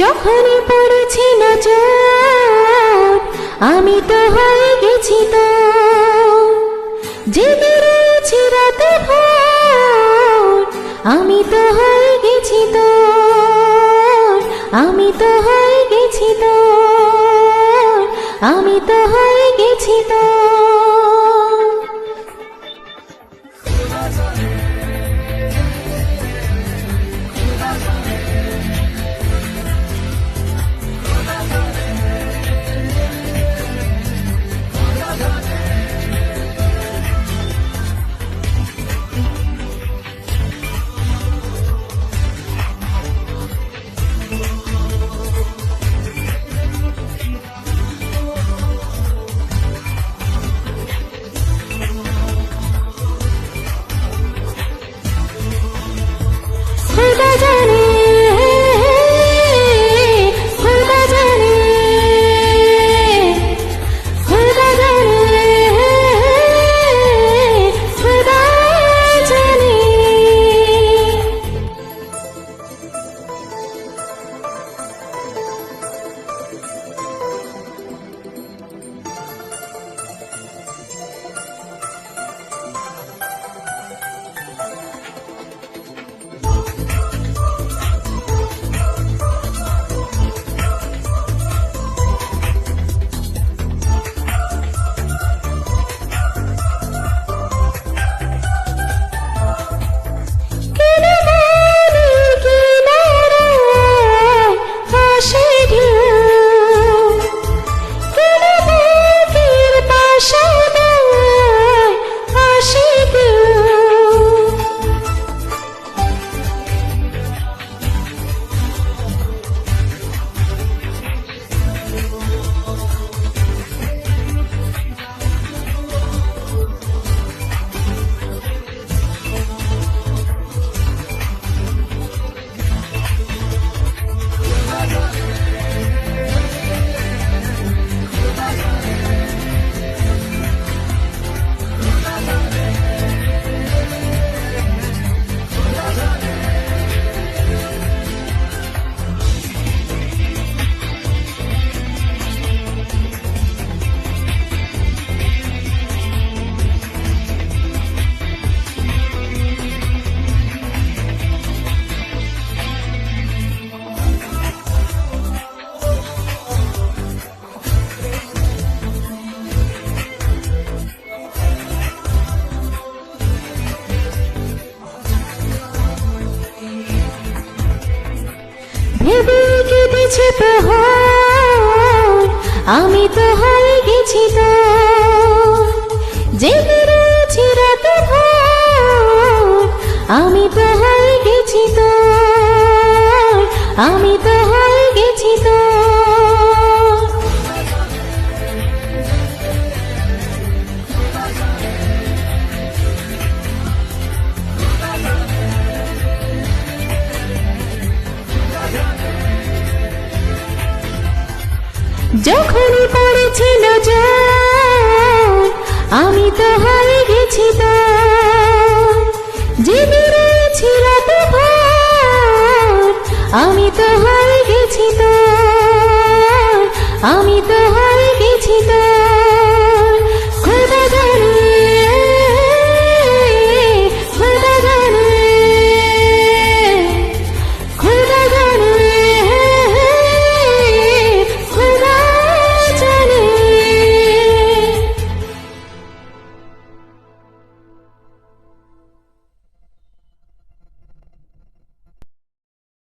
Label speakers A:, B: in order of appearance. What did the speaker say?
A: যখনই পড়েছি নজর, আমি তো হয়ে গেছি তো। জেগে রয়েছি রাতে ভোর, আমি তো হয়ে গেছি তো। আমি তো হয়ে গেছি তো। আমি তো হয়ে গেছি তো। কেটেছে প্রহর আমি তো হয়ে গেছি তো। জেগে রয়েছি রাত আমি তো হয়ে গেছি তো। আমি তো হয়ে গেছি তো। যখনই পড়েছিল আমি তো হারে গেছি তো জেগে রয়েছিল আমি তো হারে গেছি তো আমি তো হয়ে